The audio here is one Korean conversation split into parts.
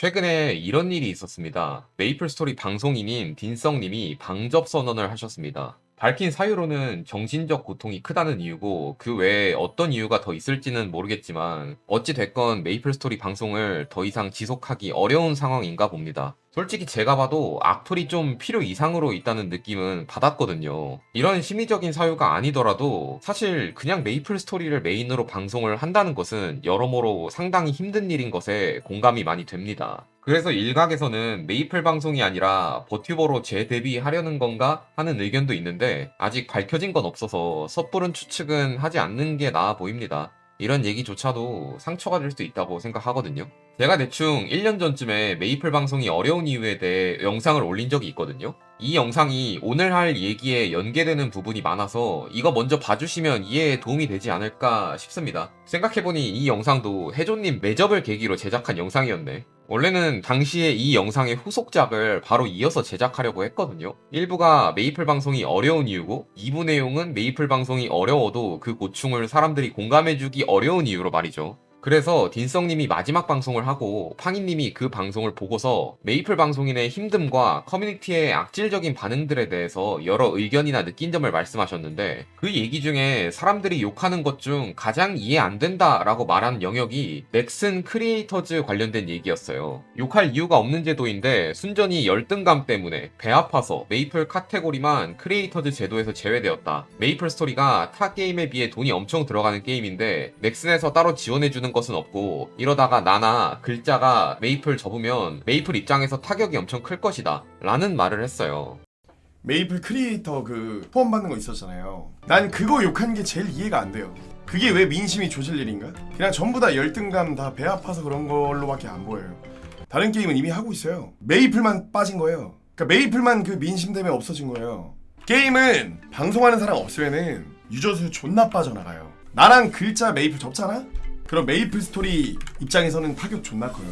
최근에 이런 일이 있었습니다. 메이플 스토리 방송인인 딘성님이 방접 선언을 하셨습니다. 밝힌 사유로는 정신적 고통이 크다는 이유고 그 외에 어떤 이유가 더 있을지는 모르겠지만 어찌 됐건 메이플 스토리 방송을 더 이상 지속하기 어려운 상황인가 봅니다. 솔직히 제가 봐도 악플이 좀 필요 이상으로 있다는 느낌은 받았거든요. 이런 심리적인 사유가 아니더라도 사실 그냥 메이플 스토리를 메인으로 방송을 한다는 것은 여러모로 상당히 힘든 일인 것에 공감이 많이 됩니다. 그래서 일각에서는 메이플 방송이 아니라 버튜버로 재데뷔하려는 건가 하는 의견도 있는데 아직 밝혀진 건 없어서 섣부른 추측은 하지 않는 게 나아 보입니다. 이런 얘기조차도 상처가 될수 있다고 생각하거든요. 제가 대충 1년 전쯤에 메이플 방송이 어려운 이유에 대해 영상을 올린 적이 있거든요. 이 영상이 오늘 할 얘기에 연계되는 부분이 많아서 이거 먼저 봐주시면 이해에 도움이 되지 않을까 싶습니다. 생각해보니 이 영상도 해조님 매접을 계기로 제작한 영상이었네. 원래는 당시에 이 영상의 후속작을 바로 이어서 제작하려고 했거든요. 1부가 메이플 방송이 어려운 이유고 2부 내용은 메이플 방송이 어려워도 그 고충을 사람들이 공감해주기 어려운 이유로 말이죠. 그래서 딘성님이 마지막 방송을 하고 팡이님이 그 방송을 보고서 메이플 방송인의 힘듦과 커뮤니티의 악질적인 반응들에 대해서 여러 의견이나 느낀 점을 말씀하셨는데 그 얘기 중에 사람들이 욕하는 것 중 가장 이해 안 된다라고 말한 영역이 넥슨 크리에이터즈 관련된 얘기였어요. 욕할 이유가 없는 제도인데 순전히 열등감 때문에 배 아파서 메이플 카테고리만 크리에이터즈 제도에서 제외되었다. 메이플 스토리가 타 게임에 비해 돈이 엄청 들어가는 게임인데 넥슨에서 따로 지원해주는 것은 없고 이러다가 나나 글자가 메이플 접으면 메이플 입장에서 타격이 엄청 클 것이다. 라는 말을 했어요. 메이플 크리에이터 그 포함 받는 거 있었잖아요. 난 그거 욕한 게 제일 이해가 안 돼요. 그게 왜 민심이 조질 일인가? 그냥 전부 다 열등감 다 배 아파서 그런 걸로밖에 안 보여요. 다른 게임은 이미 하고 있어요. 메이플만 빠진 거예요. 그러니까 메이플만 그 민심 때문에 없어진 거예요. 게임은 방송하는 사람 없으면은 유저 수 존나 빠져나가요. 나랑 글자 메이플 접잖아? 그럼 메이플 스토리 입장에서는 타격 존나 커요.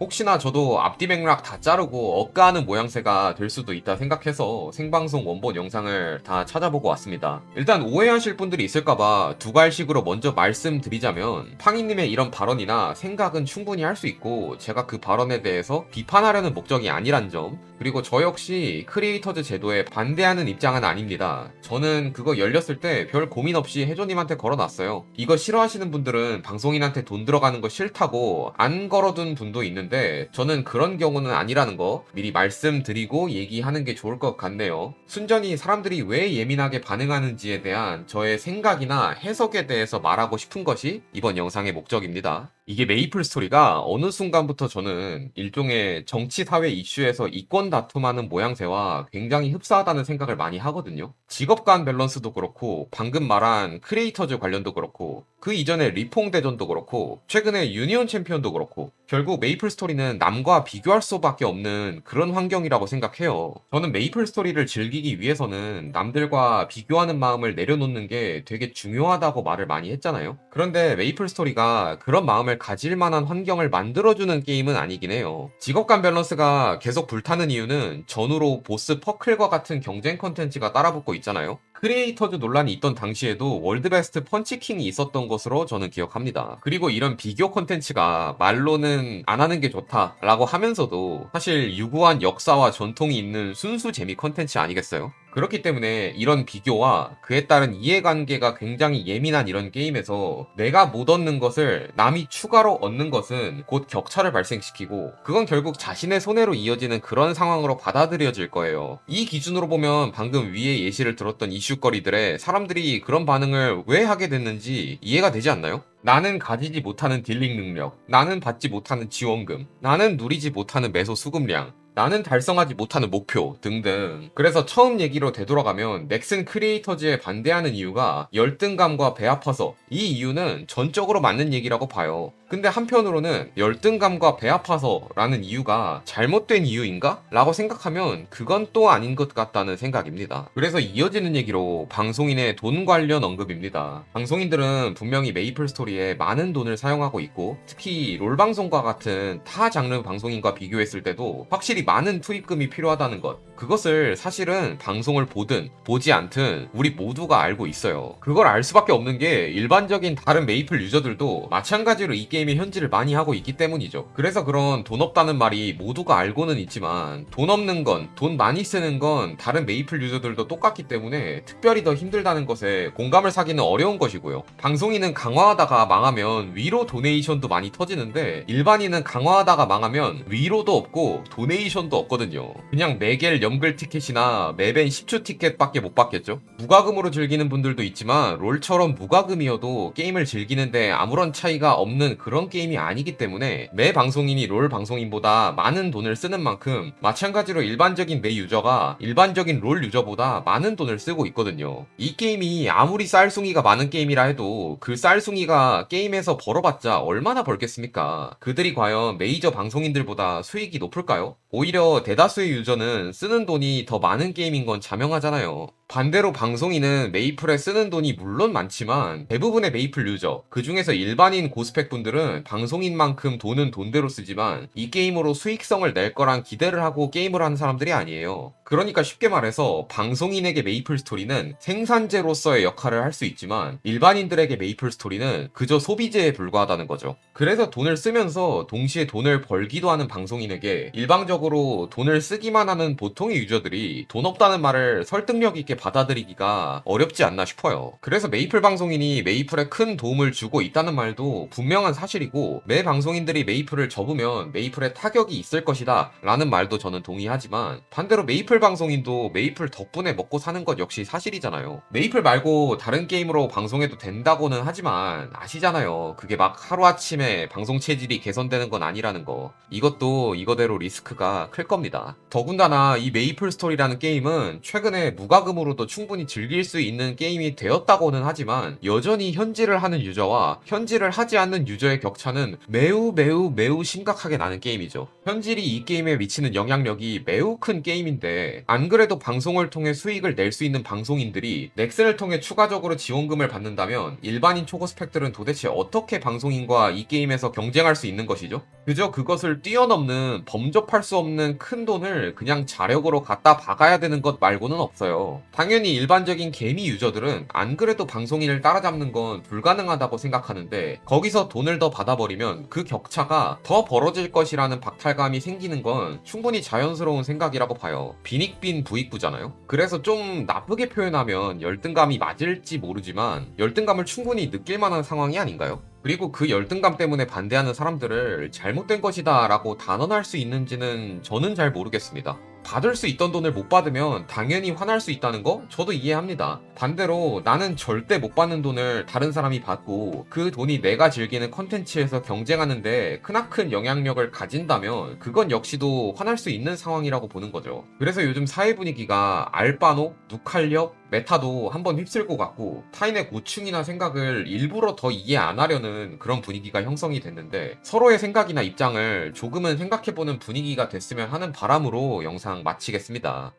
혹시나 저도 앞뒤 맥락 다 자르고 억까하는 모양새가 될 수도 있다 생각해서 생방송 원본 영상을 다 찾아보고 왔습니다. 일단 오해하실 분들이 있을까봐 두 갈식으로 먼저 말씀드리자면 팡이님의 이런 발언이나 생각은 충분히 할 수 있고 제가 그 발언에 대해서 비판하려는 목적이 아니란 점 그리고 저 역시 크리에이터즈 제도에 반대하는 입장은 아닙니다. 저는 그거 열렸을 때 별 고민 없이 해조님한테 걸어놨어요. 이거 싫어하시는 분들은 방송인한테 돈 들어가는 거 싫다고 안 걸어둔 분도 있는데 저는 그런 경우는 아니라는 거 미리 말씀드리고 얘기하는 게 좋을 것 같네요. 순전히 사람들이 왜 예민하게 반응하는지에 대한 저의 생각이나 해석에 대해서 말하고 싶은 것이 이번 영상의 목적입니다. 이게 메이플 스토리가 어느 순간부터 저는 일종의 정치 사회 이슈에서 이권 다툼하는 모양새와 굉장히 흡사하다는 생각을 많이 하거든요. 직업 간 밸런스도 그렇고 방금 말한 크리에이터즈 관련도 그렇고 그 이전에 리퐁 대전도 그렇고 최근에 유니온 챔피언도 그렇고 결국 메이플 스토리는 남과 비교할 수밖에 없는 그런 환경이라고 생각해요. 저는 메이플 스토리를 즐기기 위해서는 남들과 비교하는 마음을 내려놓는 게 되게 중요하다고 말을 많이 했잖아요. 그런데 메이플 스토리가 그런 마음을 가질 만한 환경을 만들어주는 게임은 아니긴 해요. 직업 간 밸런스가 계속 불타는 이유는 전후로 보스 퍼클과 같은 경쟁 컨텐츠가 따라붙고 있잖아요. 크리에이터즈 논란이 있던 당시에도 월드베스트 펀치킹이 있었던 것으로 저는 기억합니다. 그리고 이런 비교 콘텐츠가 말로는 안 하는 게 좋다라고 하면서도 사실 유구한 역사와 전통이 있는 순수 재미 콘텐츠 아니겠어요? 그렇기 때문에 이런 비교와 그에 따른 이해관계가 굉장히 예민한 이런 게임에서 내가 못 얻는 것을 남이 추가로 얻는 것은 곧 격차를 발생시키고 그건 결국 자신의 손해로 이어지는 그런 상황으로 받아들여질 거예요. 이 기준으로 보면 방금 위에 예시를 들었던 이슈거리들에 사람들이 그런 반응을 왜 하게 됐는지 이해가 되지 않나요? 나는 가지지 못하는 딜링 능력, 나는 받지 못하는 지원금, 나는 누리지 못하는 매소 수급량, 나는 달성하지 못하는 목표 등등. 그래서 처음 얘기로 되돌아가면 넥슨 크리에이터즈에 반대하는 이유가 열등감과 배 아파서 이 이유는 전적으로 맞는 얘기라고 봐요. 근데 한편으로는 열등감과 배 아파서 라는 이유가 잘못된 이유인가? 라고 생각하면 그건 또 아닌 것 같다는 생각입니다. 그래서 이어지는 얘기로 방송인의 돈 관련 언급입니다. 방송인들은 분명히 메이플 스토리에 많은 돈을 사용하고 있고 특히 롤 방송과 같은 타 장르 방송인과 비교했을 때도 확실히 많은 투입금이 필요하다는 것. 그것을 사실은 방송을 보든 보지 않든 우리 모두가 알고 있어요. 그걸 알 수밖에 없는 게 일반적인 다른 메이플 유저들도 마찬가지로 이 게임 게임의 현질을 많이 하고 있기 때문이죠. 그래서 그런 돈 없다는 말이 모두가 알고는 있지만 돈 없는 건, 돈 많이 쓰는 건 다른 메이플 유저들도 똑같기 때문에 특별히 더 힘들다는 것에 공감을 사기는 어려운 것이고요. 방송인은 강화하다가 망하면 위로 도네이션도 많이 터지는데 일반인은 강화하다가 망하면 위로도 없고 도네이션도 없거든요. 그냥 매겔 염글 티켓이나 매벤 10초 티켓밖에 못 받겠죠. 무과금으로 즐기는 분들도 있지만 롤처럼 무과금이어도 게임을 즐기는데 아무런 차이가 없는 그런 게임이 아니기 때문에 매 방송인이 롤 방송인보다 많은 돈을 쓰는 만큼 마찬가지로 일반적인 매 유저가 일반적인 롤 유저보다 많은 돈을 쓰고 있거든요. 이 게임이 아무리 쌀숭이가 많은 게임이라 해도 그 쌀숭이가 게임에서 벌어봤자 얼마나 벌겠습니까? 그들이 과연 메이저 방송인들보다 수익이 높을까요? 오히려 대다수의 유저는 쓰는 돈이 더 많은 게임인 건 자명하잖아요. 반대로 방송인은 메이플에 쓰는 돈이 물론 많지만 대부분의 메이플 유저, 그 중에서 일반인 고스펙 분들은 방송인만큼 돈은 돈대로 쓰지만 이 게임으로 수익성을 낼 거란 기대를 하고 게임을 하는 사람들이 아니에요. 그러니까 쉽게 말해서 방송인에게 메이플 스토리는 생산재로서의 역할을 할 수 있지만 일반인들에게 메이플 스토리는 그저 소비재에 불과하다는 거죠. 그래서 돈을 쓰면서 동시에 돈을 벌기도 하는 방송인에게 일방적으로 돈을 쓰기만 하는 보통의 유저들이 돈 없다는 말을 설득력 있게 받아들이기가 어렵지 않나 싶어요. 그래서 메이플 방송인이 메이플에 큰 도움을 주고 있다는 말도 분명한 사실이고 매 방송인들이 메이플을 접으면 메이플에 타격이 있을 것이다 라는 말도 저는 동의하지만 반대로 메이플 방송인도 메이플 덕분에 먹고 사는 것 역시 사실이잖아요. 메이플 말고 다른 게임으로 방송해도 된다고는 하지만 아시잖아요. 그게 막 하루아침에 방송 체질이 개선되는 건 아니라는 거. 이것도 이거대로 리스크가 클 겁니다. 더군다나 이 메이플 스토리라는 게임은 최근에 무과금으로 도 충분히 즐길 수 있는 게임이 되었다고는 하지만 여전히 현질을 하는 유저와 현질을 하지 않는 유저의 격차는 매우 매우 매우 심각하게 나는 게임이죠. 현질이 이 게임에 미치는 영향력이 매우 큰 게임인데 안 그래도 방송을 통해 수익을 낼 수 있는 방송인들이 넥슨을 통해 추가적으로 지원금을 받는다면 일반인 초고 스펙들은 도대체 어떻게 방송인과 이 게임에서 경쟁할 수 있는 것이죠? 그저 그것을 뛰어넘는 범접할 수 없는 큰 돈을 그냥 자력으로 갖다 박아야 되는 것 말고는 없어요. 당연히 일반적인 개미 유저들은 안 그래도 방송인을 따라잡는 건 불가능하다고 생각하는데 거기서 돈을 더 받아버리면 그 격차가 더 벌어질 것이라는 박탈감이 생기는 건 충분히 자연스러운 생각이라고 봐요. 빈익빈 부익부잖아요. 그래서 좀 나쁘게 표현하면 열등감이 맞을지 모르지만 열등감을 충분히 느낄 만한 상황이 아닌가요? 그리고 그 열등감 때문에 반대하는 사람들을 잘못된 것이다 라고 단언할 수 있는지는 저는 잘 모르겠습니다. 받을 수 있던 돈을 못 받으면 당연히 화날 수 있다는 거 저도 이해합니다. 반대로 나는 절대 못 받는 돈을 다른 사람이 받고 그 돈이 내가 즐기는 컨텐츠에서 경쟁하는데 크나큰 영향력을 가진다면 그건 역시도 화날 수 있는 상황이라고 보는 거죠. 그래서 요즘 사회 분위기가 알바노, 누칼력, 메타도 한번 휩쓸고 갔고 타인의 고충이나 생각을 일부러 더 이해 안 하려는 그런 분위기가 형성이 됐는데 서로의 생각이나 입장을 조금은 생각해보는 분위기가 됐으면 하는 바람으로 영상 마치겠습니다.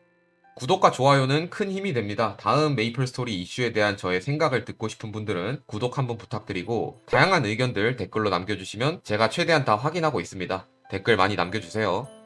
구독과 좋아요는 큰 힘이 됩니다. 다음 메이플 스토리 이슈에 대한 저의 생각을 듣고 싶은 분들은 구독 한번 부탁드리고 다양한 의견들 댓글로 남겨주시면 제가 최대한 다 확인하고 있습니다. 댓글 많이 남겨주세요.